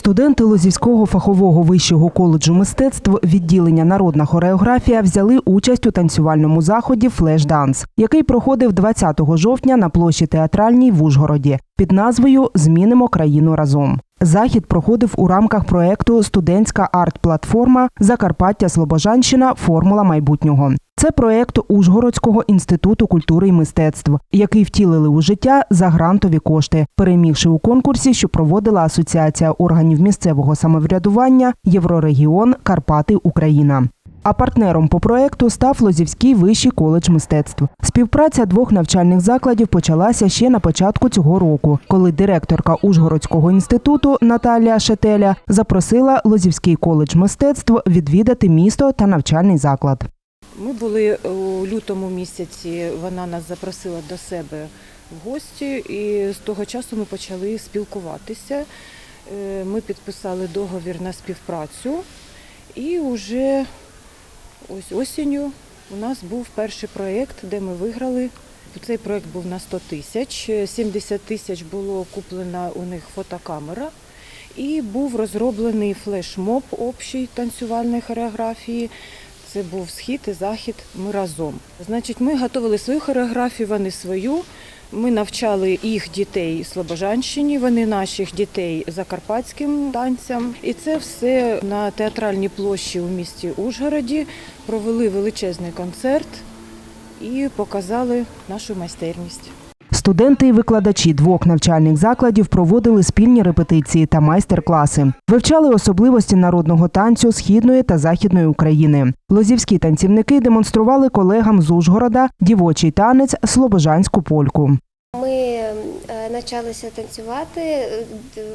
Студенти Лозівського фахового вищого коледжу мистецтв відділення Народна хореографія взяли участь у танцювальному заході Флешданс, який проходив 20 жовтня на площі театральній в Ужгороді під назвою Змінимо країну разом. Захід проходив у рамках проекту Студентська арт-платформа Закарпаття Слобожанщина Формула майбутнього. Це проект Ужгородського інституту культури і мистецтв, який втілили у життя за грантові кошти, перемігши у конкурсі, що проводила Асоціація органів місцевого самоврядування Єврорегіон Карпати Україна. А партнером по проекту став Лозівський вищий коледж мистецтв. Співпраця двох навчальних закладів почалася ще на початку цього року, коли директорка Ужгородського інституту Наталія Шетеля запросила Лозівський коледж мистецтв відвідати місто та навчальний заклад. Ми були у лютому місяці, вона нас запросила до себе в гості, і з того часу ми почали спілкуватися. Е, Ми підписали договір на співпрацю, і вже ось осінню у нас був перший проєкт, де ми виграли. Цей проєкт був на 100 тисяч, 70 тисяч було куплена у них фотокамера. І був розроблений флешмоб общий танцювальної хореографії. Це був схід і захід. Ми разом. Значить, ми готували свою хореографію, вони свою. Ми навчали їх дітей Слобожанщині, вони наших дітей закарпатським танцям. І це все на театральній площі у місті Ужгороді. Провели величезний концерт і показали нашу майстерність. Студенти і викладачі двох навчальних закладів проводили спільні репетиції та майстер-класи, вивчали особливості народного танцю східної та західної України. Лозівські танцівники демонстрували колегам з Ужгорода дівочий танець слобожанську польку. Ми навчалися танцювати, е,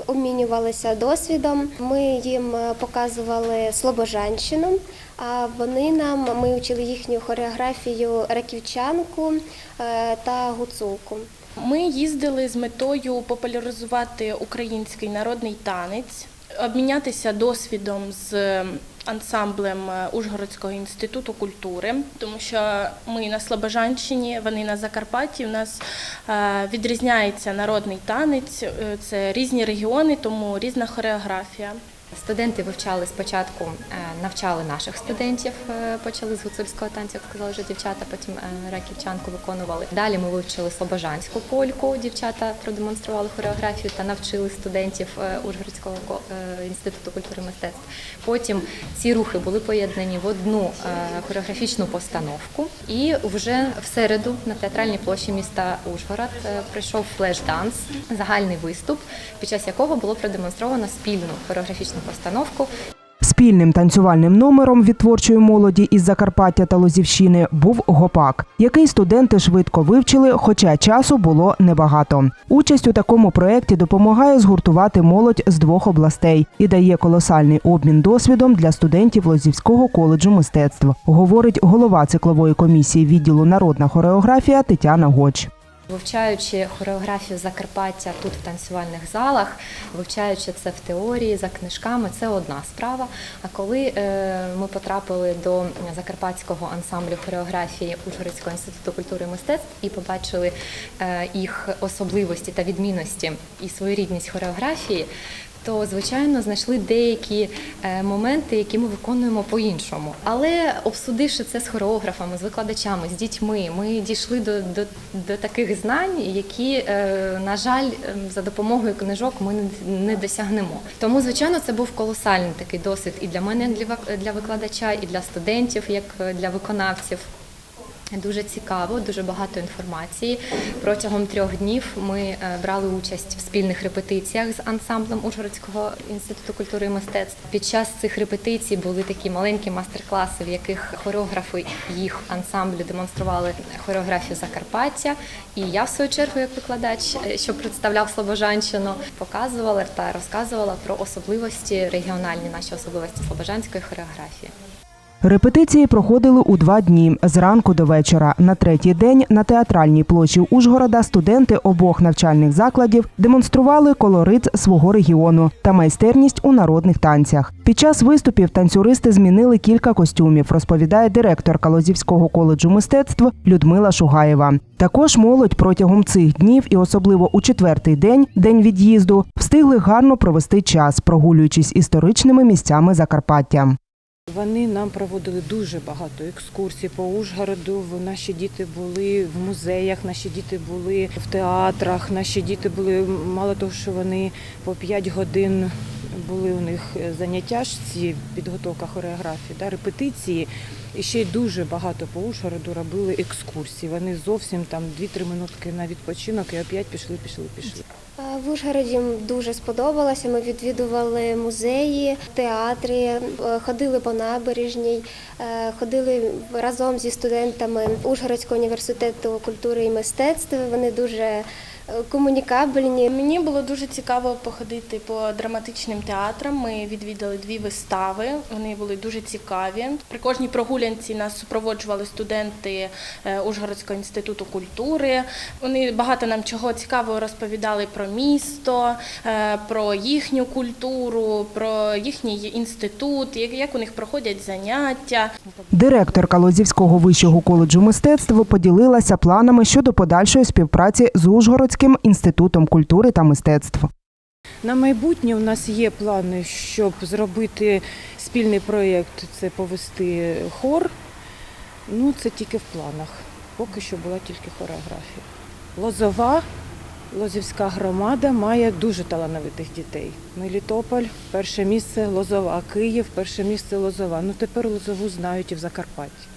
обмінювалися досвідом. Ми їм е, показували слобожанщину, а вони нам ми вчили їхню хореографію раківчанку е, та гуцулку. Ми їздили з метою популяризувати український народний танець, обмінятися досвідом з ансамблем Ужгородського інституту культури, тому що ми на Слобожанщині, вони на Закарпатті. У нас е, відрізняється народний танець, е, це різні регіони, тому різна хореографія. Студенти вивчали спочатку, е, навчали наших студентів, е, почали з гуцульського танцю, як сказали вже дівчата, потім е, раківчанку виконували. Далі ми вивчили слобожанську польку. Дівчата продемонстрували хореографію та навчили студентів Ужгородського інституту культури і мистецтв. Потім ці рухи були поєднані в одну хореографічну постановку. І вже в середу на театральній площі міста Ужгород прийшов флеш-данс, загальний виступ, під час якого було продемонстровано спільну хореографічну постановку Спільним танцювальним номером від творчої молоді із Закарпаття та Лозівщини був гопак, який студенти швидко вивчили, хоча часу було небагато. Участь у такому проєкті допомагає згуртувати молодь з двох областей і дає колосальний обмін досвідом для студентів Лозівського коледжу мистецтв, говорить голова циклової комісії відділу народна хореографія Тетяна Гоч. Вивчаючи хореографію Закарпаття тут в танцювальних залах, вивчаючи це в теорії за книжками, це одна справа. А коли е, ми потрапили до закарпатського ансамблю хореографії Ужгородського інституту культури і мистецтв і побачили е, їх особливості та відмінності і своєрідність хореографії. То звичайно знайшли деякі е, моменти, які ми виконуємо по-іншому. Але обсудивши це з хореографами, з викладачами, з дітьми, ми дійшли до, до, до таких знань, які, е, на жаль, ем, за допомогою книжок ми не- не досягнемо. Тому, звичайно, це був колосальний такий досвід і для мене, як для вик- викладача, і для студентів, як е, для виконавців. Дуже цікаво, дуже багато інформації. Протягом трьох днів ми е, брали участь в спільних репетиціях з ансамблем Ужгородського інституту культури і мистецтв. Під час цих репетицій були такі маленькі майстер-класи, в яких хореографи їх ансамблю демонстрували хореографію Закарпаття. І я, в свою чергу, як викладач, е, що представляв Слобожанщину, показувала та розказувала про особливості регіональні наші особливості слобожанської хореографії. Репетиції проходили у два дні зранку до вечора. На третій день на театральній площі Ужгорода студенти обох навчальних закладів демонстрували колорит свого регіону та майстерність у народних танцях. Під час виступів танцюристи змінили кілька костюмів, розповідає директорка Лозівського коледжу мистецтв Людмила Шугаєва. Також молодь протягом цих днів і особливо у четвертий день, день від'їзду, встигли гарно провести час, прогулюючись історичними місцями Закарпаття. Вони нам проводили дуже багато екскурсій по Ужгороду. Наші діти були в музеях, наші діти були в театрах, наші діти були мало того, що вони по 5 годин були у них е, заняття ж ці підготовка хореографії, да, репетиції. І ще й дуже багато по Ужгороду робили екскурсії. Вони зовсім там 2-3 минутки на відпочинок і опять пішли, пішли, пішли. Е, В Ужгороді дуже сподобалося. Ми відвідували музеї, театри, е, ходили по набережній, е, ходили разом зі студентами Ужгородського університету культури і мистецтв. Вони дуже комунікабельні. Мені було дуже цікаво походити по драматичним театрам. Ми відвідали дві вистави. Вони були дуже цікаві. При кожній прогулянці нас супроводжували студенти е, Ужгородського інституту культури. Вони багато нам чого цікавого розповідали про місто, е, про їхню культуру, про їхній інститут, як- у них проходять заняття. Директорка Лозівського вищого коледжу мистецтв поділилася планами щодо подальшої співпраці з Ужгородським інститутом культури та мистецтв. На майбутнє у нас є плани, щоб зробити спільний проєкт, це повести хор. Ну, це тільки в планах. Поки що була тільки хореографія. Лозова, Лозівська громада має дуже талановитих дітей. Мелітополь, перше місце Лозова, Київ, перше місце Лозова. Ну тепер Лозову знають і в Закарпатті.